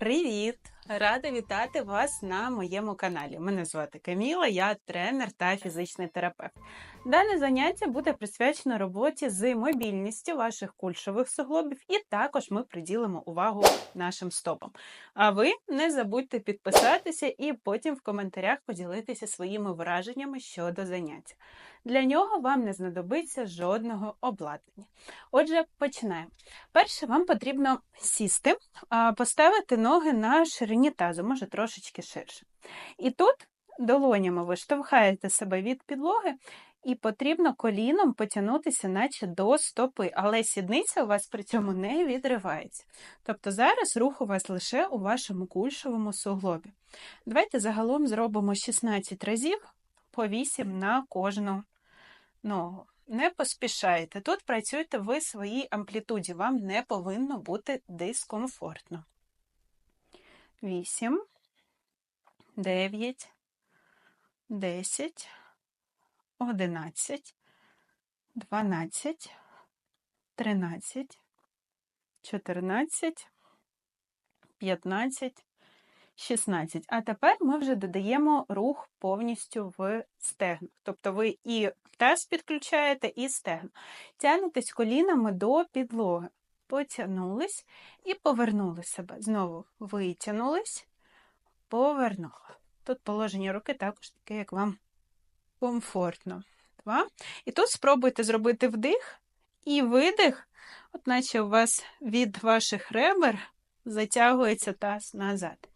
Привіт! Рада вітати вас на моєму каналі. Мене звати Каміла, я тренер та фізичний терапевт. Дане заняття буде присвячено роботі з мобільністю ваших кульшових суглобів, і також ми приділимо увагу нашим стопам. А ви не забудьте підписатися і потім в коментарях поділитися своїми враженнями щодо заняття. Для нього вам не знадобиться жодного обладнання. Отже, починаємо. Перше, вам потрібно сісти, поставити ноги на ширині тазу, може трошечки ширше. І тут долонями ви штовхаєте себе від підлоги. І потрібно коліном потягнутися, наче до стопи, але сідниця у вас при цьому не відривається. Тобто зараз рух у вас лише у вашому кульшовому суглобі. Давайте загалом зробимо 16 разів по 8 на кожну ногу. Не поспішайте. Тут працюйте ви своїй амплітуді, вам не повинно бути дискомфортно. 8, 9, 10, 11, 12, 13, 14, 15, 16. А тепер ми вже додаємо рух повністю в стегну. Тобто ви і таз підключаєте, і стегну. Тягнетесь колінами до підлоги. Потягнулись і повернули себе. Знову витягнулись, повернули. Тут положення руки також таке, як вам комфортно. Два. І тут спробуйте зробити вдих і видих, от наче у вас від ваших ребер затягується таз назад.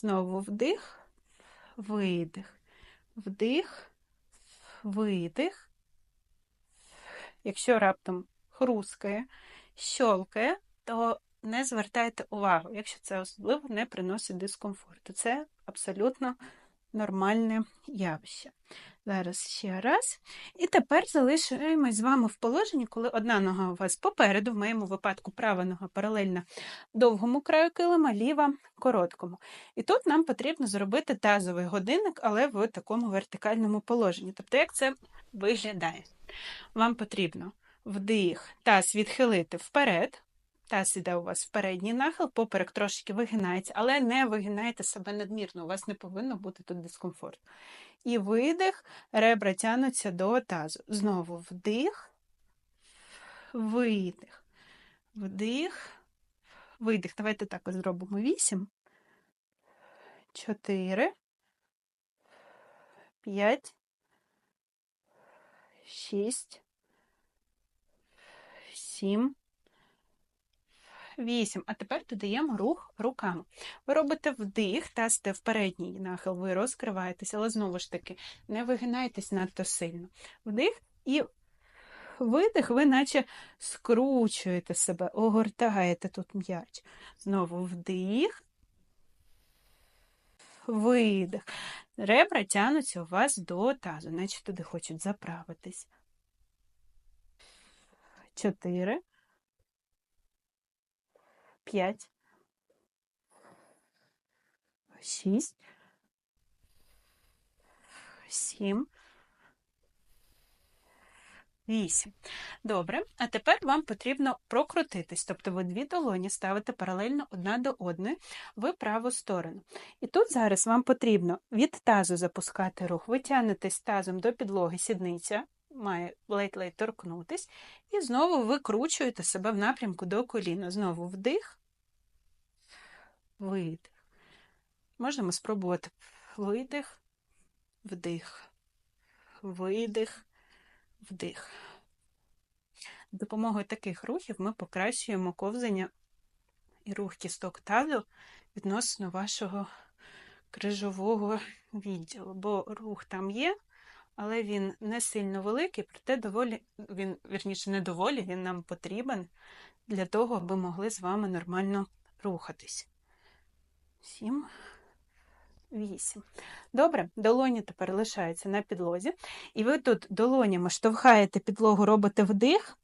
Знову вдих, видих, вдих, видих. Якщо раптом хрускає, щолкає, то не звертайте увагу, якщо це особливо не приносить дискомфорту. Це абсолютно нормальне явище. Зараз ще раз. І тепер залишаємось з вами в положенні, коли одна нога у вас попереду, в моєму випадку права нога паралельна довгому краю килима, ліва короткому. І тут нам потрібно зробити тазовий годинник, але в такому вертикальному положенні. Тобто, як це виглядає? Вам потрібно вдих, таз відхилити вперед. Таз іде у вас в передній нахил, поперек трошки вигинається, але не вигинайте себе надмірно, у вас не повинно бути тут дискомфорт. І видих, ребра тянуться до тазу. Знову вдих, видих, вдих, видих. Давайте так зробимо вісім. Чотири. П'ять. Шість. Сім. 8. А тепер додаємо рух руками. Ви робите вдих, тасте в передній нахил, ви розкриваєтесь, але знову ж таки, не вигинайтесь надто сильно. Вдих і видих, ви наче скручуєте себе, огортаєте тут м'яч. Знову вдих. Видих. Ребра тянуться у вас до тазу, наче туди хочуть заправитись. Чотири п'ять, шість, сім. Вісім. Добре. А тепер вам потрібно прокрутитись. Тобто ви дві долоні ставите паралельно одна до одної в праву сторону. І тут зараз вам потрібно від тазу запускати рух, ви тягнетесь тазом до підлоги, сідниця має ледь-ледь торкнутись, і знову викручуєте себе в напрямку до коліна. Знову вдих, видих. Можемо спробувати видих, вдих, видих, вдих. З допомогою таких рухів ми покращуємо ковзання і рух кісток тазу відносно вашого крижового відділу, бо рух там є, але він не сильно великий, проте доволі, він, вірніше, не доволі, він нам потрібен для того, аби могли з вами нормально рухатись. Сім, вісім. Добре, долоні тепер лишаються на підлозі. І ви тут долонями штовхаєте підлогу, робите вдих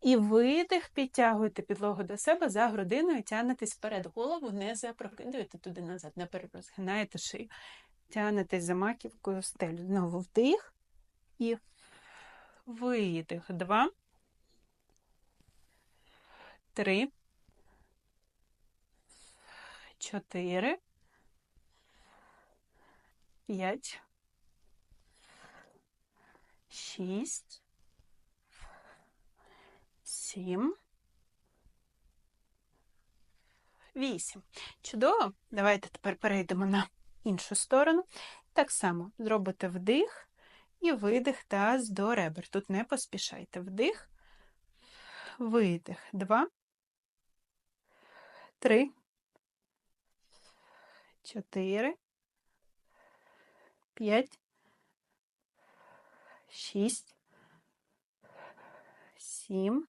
і видих, підтягуєте підлогу до себе за грудиною, тягнетесь вперед. Голову не запрокидуєте туди назад, не перерозгинаєте шию. Тягнетесь за маківкою стелю. Знову вдих і видих. Два. Три. Чотири, п'ять, шість, сім, вісім. Чудово. Давайте тепер перейдемо на іншу сторону. Так само зробите вдих і видих таз до ребер. Тут не поспішайте. Вдих, видих. Два, три, чотири, п'ять, шість, сім,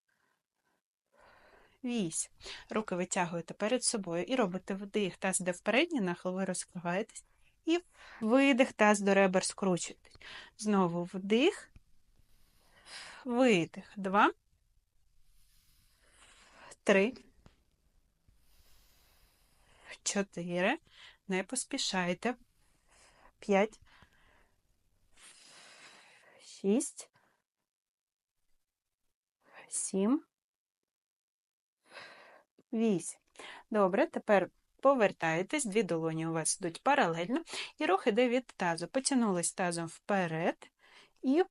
вісім. Руки витягуєте перед собою і робите вдих. Таз де в передній розкриваєтесь. І видих, таз до ребер скручуєтесь. Знову вдих, видих. Два, три, чотири. Не поспішайте. П'ять, шість, сім, вісім. Добре, тепер повертаєтесь, дві долоні у вас йдуть паралельно, і рух іде від тазу. Потягнулись тазом вперед і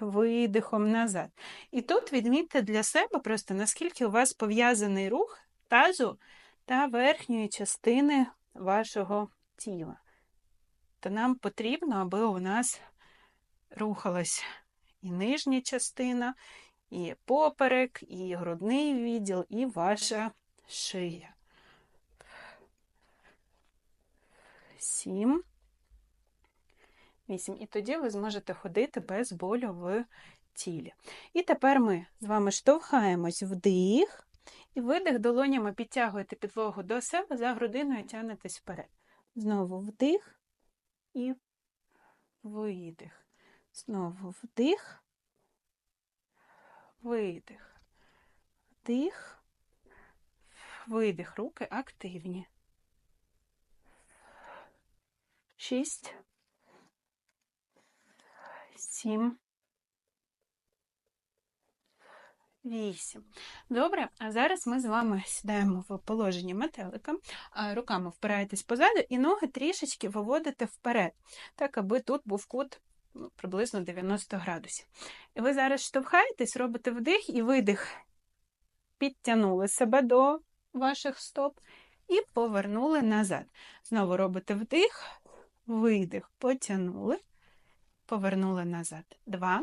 видихом назад. І тут відмітьте для себе просто, наскільки у вас пов'язаний рух тазу та верхньої частини вашого тіла. То нам потрібно, аби у нас рухалась і нижня частина, і поперек, і грудний відділ, і ваша шия. Сім. Вісім. І тоді ви зможете ходити без болю в тілі. І тепер ми з вами штовхаємось вдих. І видих долонями підтягуєте підлогу до себе за грудиною тягнетесь вперед. Знову вдих і видих. Знову вдих, видих, вдих, видих. Руки активні. Шість, сім. Вісім. Добре, а зараз ми з вами сідаємо в положенні метелика, руками впираєтесь позаду і ноги трішечки виводите вперед, так, аби тут був кут ну, приблизно 90 градусів. І ви зараз штовхаєтесь, робите вдих і видих. Підтягнули себе до ваших стоп і повернули назад. Знову робите вдих, видих, потягнули, повернули назад. Два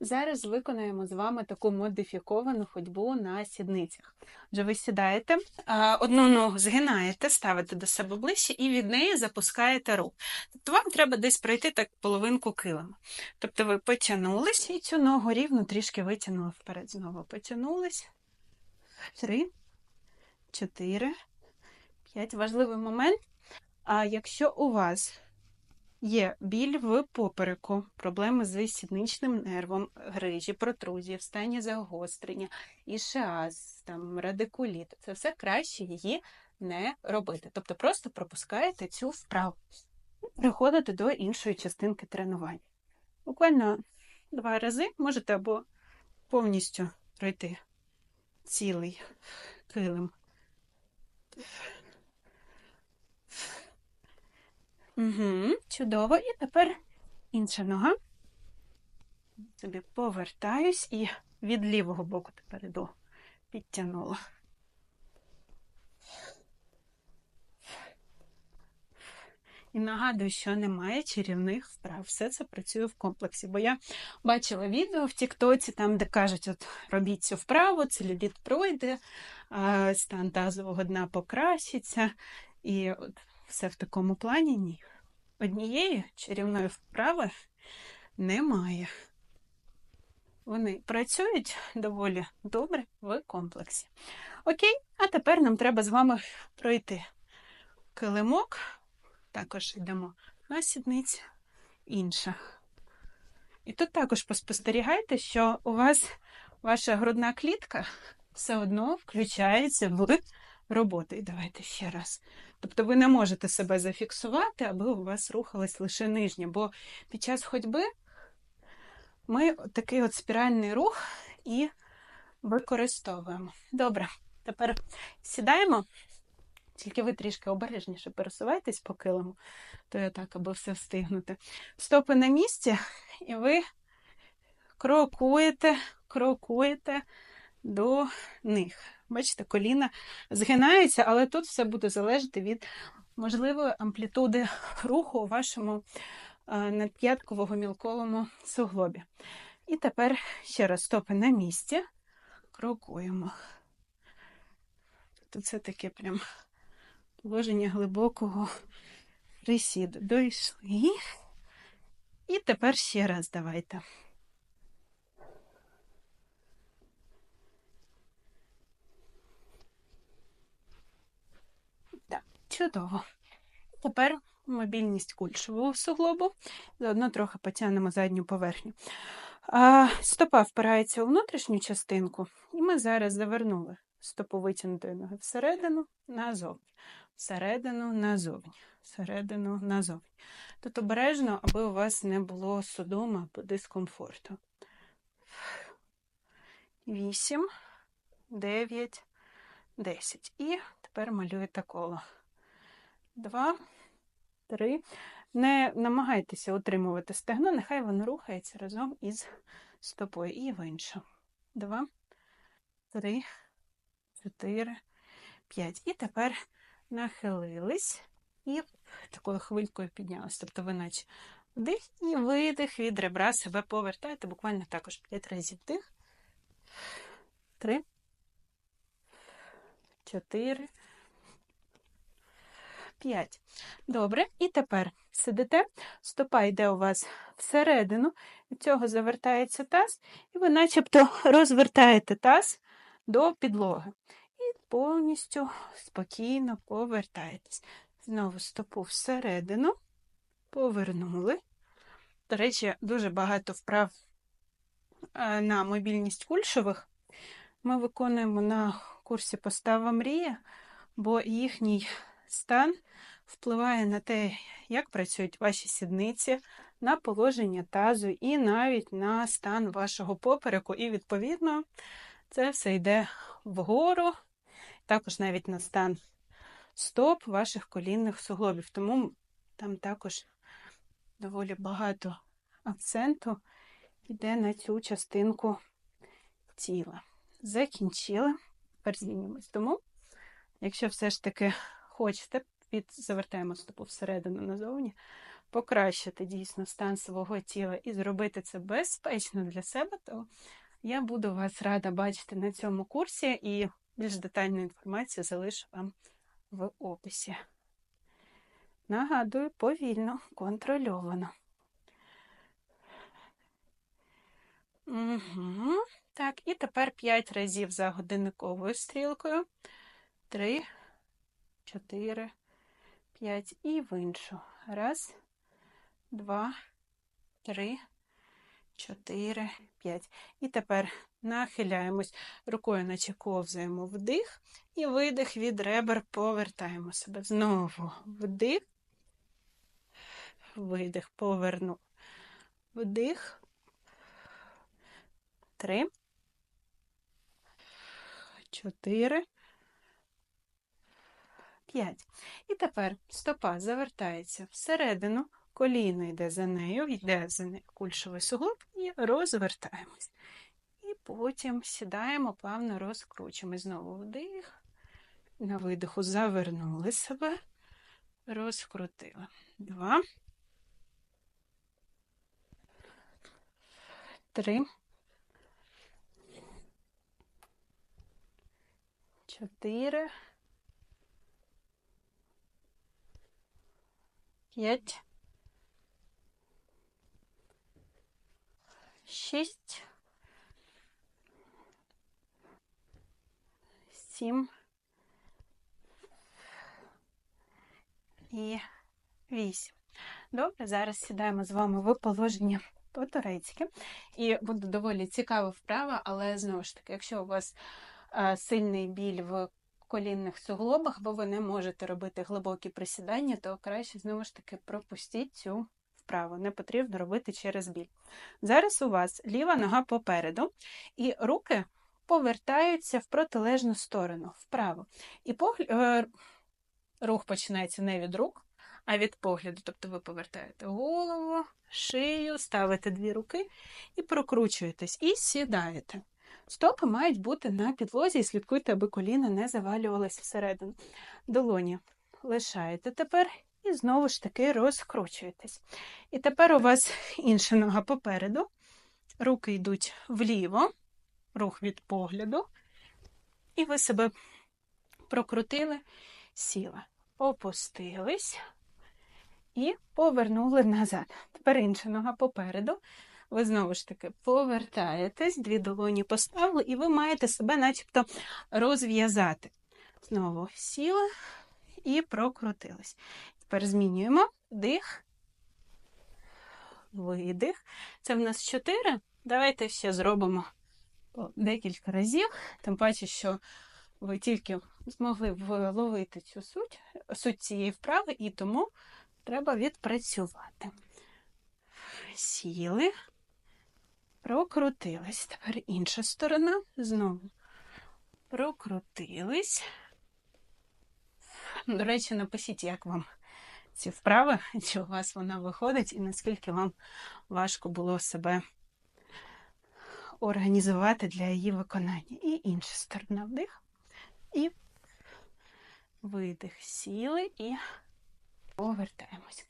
Зараз виконаємо з вами таку модифіковану ходьбу на сідницях. Отже, ви сідаєте, одну ногу згинаєте, ставите до себе ближче і від неї запускаєте рух. Тобто вам треба десь пройти так половинку килима. Тобто ви потягнулись і цю ногу рівно трішки витягнули вперед. Знову потягнулись. Три, чотири, п'ять. Важливий момент. А якщо у вас Є біль в попереку, проблеми з сідничним нервом, грижі, протрузії, в стані загострення, ішеаз, там, радикуліт. Це все краще її не робити. Тобто просто пропускаєте цю вправу і переходите до іншої частинки тренування. Буквально два рази можете або повністю пройти цілий килим. Угу, Чудово. І тепер інша нога. Собі повертаюсь і від лівого боку тепер іду. Підтягнула. І нагадую, що немає чарівних вправ. Все це працює в комплексі. Бо я бачила відео в Тіктоці, там, де кажуть, от робіть цю вправу, целюліт пройде, стан тазового дна покращиться. І от все в такому плані ні. Однієї чарівної вправи немає. Вони працюють доволі добре в комплексі. Окей, а тепер нам треба з вами пройти килимок, також йдемо на сідниці, інша І тут також поспостерігайте, що у вас ваша грудна клітка все одно включається в роботу. І давайте ще раз. Тобто ви не можете себе зафіксувати, аби у вас рухалась лише нижня, бо під час ходьби ми такий от спіральний рух і використовуємо. Добре, тепер сідаємо, тільки ви трішки обережніше пересувайтесь по килиму, то я так, аби все встигнути. Стопи на місці, і ви крокуєте, крокуєте до них. Бачите, коліна згинаються, але тут все буде залежати від можливої амплітуди руху у вашому надп'яткового мілковому суглобі. І тепер ще раз стопи на місці, крокуємо. Тут це таке прям положення глибокого присіду. Дойшли. І тепер ще раз давайте. Так, чудово. Тепер мобільність кульшового суглобу, заодно трохи потягнемо задню поверхню. А, Стопа впирається у внутрішню частинку, і ми зараз завернули стопу витягнутої ноги всередину, назовні, всередину, назовні, всередину, назовні. Тут обережно, аби у вас не було судома або дискомфорту. Вісім, дев'ять, десять. І тепер малюєте коло. Два, три. Не намагайтеся утримувати стегно, нехай воно рухається разом із стопою. І в іншу. Два, три, чотири, п'ять. І тепер нахилились і такою хвилькою піднялись. Тобто ви наче вдих і видих від ребра себе повертаєте. Буквально також 5 разів вдих. Три, чотири. 5. Добре. І тепер сидите, стопа йде у вас всередину, від цього завертається таз, і ви начебто розвертаєте таз до підлоги. І повністю спокійно повертаєтесь. Знову стопу всередину, повернули. До речі, дуже багато вправ е, на мобільність кульшових ми виконуємо на курсі Постава мрія, бо їхній стан впливає на те, як працюють ваші сідниці, на положення тазу і навіть на стан вашого попереку. І, відповідно, це все йде вгору, також навіть на стан стоп ваших колінних суглобів. Тому там також доволі багато акценту йде на цю частинку тіла. Закінчили. Тепер знімемось. Тому, якщо все ж таки хочете, під завертаємо стопу всередину назовні, покращити дійсно стан свого тіла і зробити це безпечно для себе, то я буду вас рада бачити на цьому курсі і більш детальну інформацію залишу вам в описі. Нагадую, повільно, контрольовано. Угу. Так, і тепер 5 разів за годинниковою стрілкою. 3, 4, 5 і в іншу. Раз, два, три, чотири, п'ять. І тепер нахиляємось рукою, наче ковзаємо вдих, і видих від ребер повертаємо себе. Знову вдих, видих, поверну. Вдих. Три. Чотири. 5. І тепер стопа завертається всередину, коліно йде за нею, йде за нею кульшовий суглоб і розвертаємось. І потім сідаємо, плавно розкручуємо. Знову вдих. На видиху завернули себе, розкрутили. Два. Три. Чотири. П'ять, шість, сім і вісім. Добре, зараз сідаємо з вами в положення по-турецьки. І буде доволі цікава вправа, але знову ж таки, якщо у вас е, сильний біль в колінних суглобах, бо ви не можете робити глибокі присідання, то краще знову ж таки пропустіть цю вправу. Не потрібно робити через біль. Зараз у вас ліва нога попереду, і руки повертаються в протилежну сторону, вправо. І погля... е, рух починається не від рук, а від погляду. Тобто ви повертаєте голову, шию, ставите дві руки і прокручуєтесь, і сідаєте. Стопи мають бути на підлозі і слідкуйте, аби коліна не завалювалися всередину. Долоні лишаєте тепер і знову ж таки розкручуєтесь. І тепер у вас інша нога попереду, руки йдуть вліво, рух від погляду, і ви себе прокрутили, сіли, опустились і повернули назад. Тепер інша нога попереду. Ви знову ж таки повертаєтесь, дві долоні поставили, і ви маєте себе начебто розв'язати. Знову сіли і прокрутились. Тепер змінюємо дих, видих. Це в нас чотири. Давайте ще зробимо декілька разів, тим паче, що ви тільки змогли вловити цю суть, суть цієї вправи, і тому треба відпрацювати. Сіли, прокрутились. Тепер інша сторона. Знову прокрутились. До речі, напишіть, як вам ці вправи, чи у вас вона виходить, і наскільки вам важко було себе організувати для її виконання. І інша сторона вдих. І видих. Сіли і повертаємось.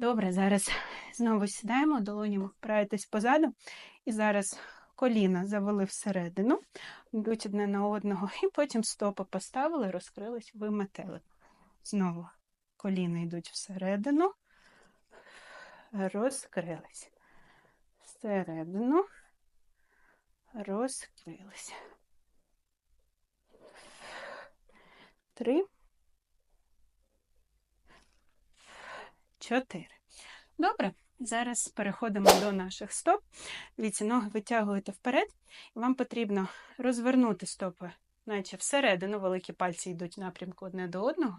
Добре, зараз знову сідаємо, долонями впираєтесь позаду. І зараз коліна завели всередину, йдуть одне на одного, і потім стопи поставили, розкрились, виметели. Знову коліна йдуть всередину, розкрились. Всередину, розкрились. Три. Чотири. Добре. Зараз переходимо до наших стоп. Дивіться, ноги витягуєте вперед, вам потрібно розвернути стопи, наче всередину, великі пальці йдуть в напрямку одне до одного,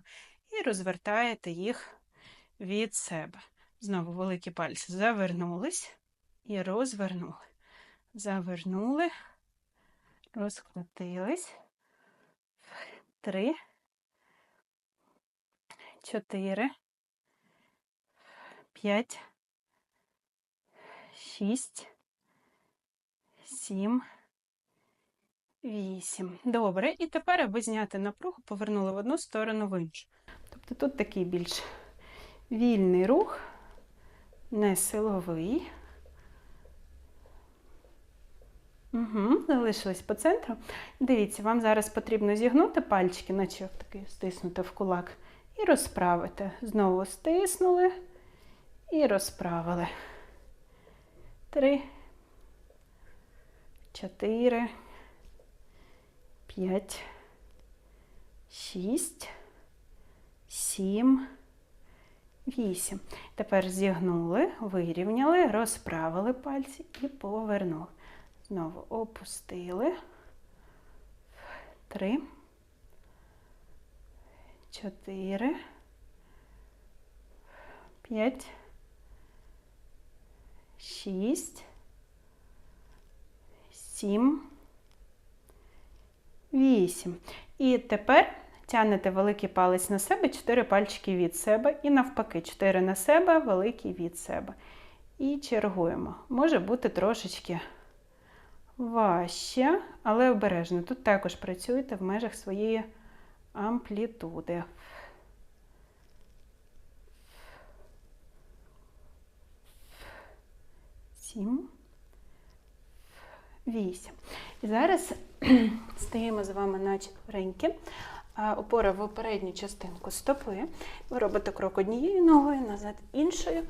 і розвертаєте їх від себе. Знову великі пальці завернулись і розвернули. Завернули, розкрутились. Три, чотири, п'ять шість, сім, вісім. Добре. І тепер, аби зняти напругу, повернули в одну сторону в іншу. Тобто тут такий більш вільний рух, не силовий. Угу, Залишились по центру. Дивіться, вам зараз потрібно зігнути пальчики, наче такий стиснути в кулак, і розправити. Знову стиснули і розправили три, чотири, п'ять, шість, сім, вісім. Тепер зігнули, вирівняли, розправили пальці і повернули. Знову опустили. Три, чотири, п'ять шість, сім, вісім. І тепер тягнете великий палець на себе, чотири пальчики від себе. І навпаки, чотири на себе, великий від себе. І чергуємо. Може бути трошечки важче, але обережно. Тут також працюєте в межах своєї амплітуди. Сім, вісім. І зараз стаємо з вами на четвереньки. Опора в передню частинку стопи. Ви робите крок однією ногою, назад іншою.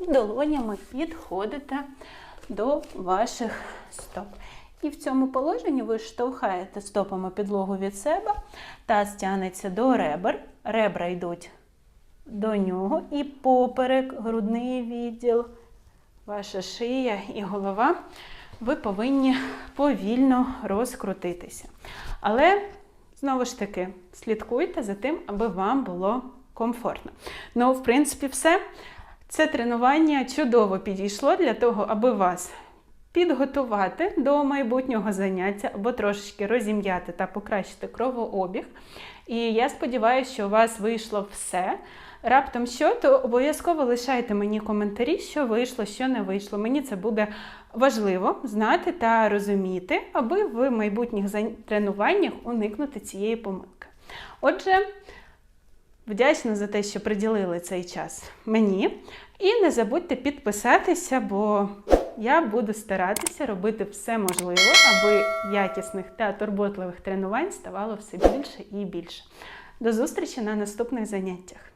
І долонями підходите до ваших стоп. І в цьому положенні ви штовхаєте стопами підлогу від себе, таз тягнеться до ребер. Ребра йдуть до нього, і поперек, грудний відділ ваша шия і голова, ви повинні повільно розкрутитися. Але, знову ж таки, слідкуйте за тим, аби вам було комфортно. Ну, в принципі, все. Це тренування чудово підійшло для того, аби вас підготувати до майбутнього заняття або трошечки розім'яти та покращити кровообіг. І я сподіваюся, що у вас вийшло все. Раптом що, то обов'язково лишайте мені коментарі, що вийшло, що не вийшло. Мені це буде важливо знати та розуміти, аби в майбутніх тренуваннях уникнути цієї помилки. Отже, вдячна за те, що приділили цей час мені. І не забудьте підписатися, бо я буду старатися робити все можливе, аби якісних та турботливих тренувань ставало все більше і більше. До зустрічі на наступних заняттях.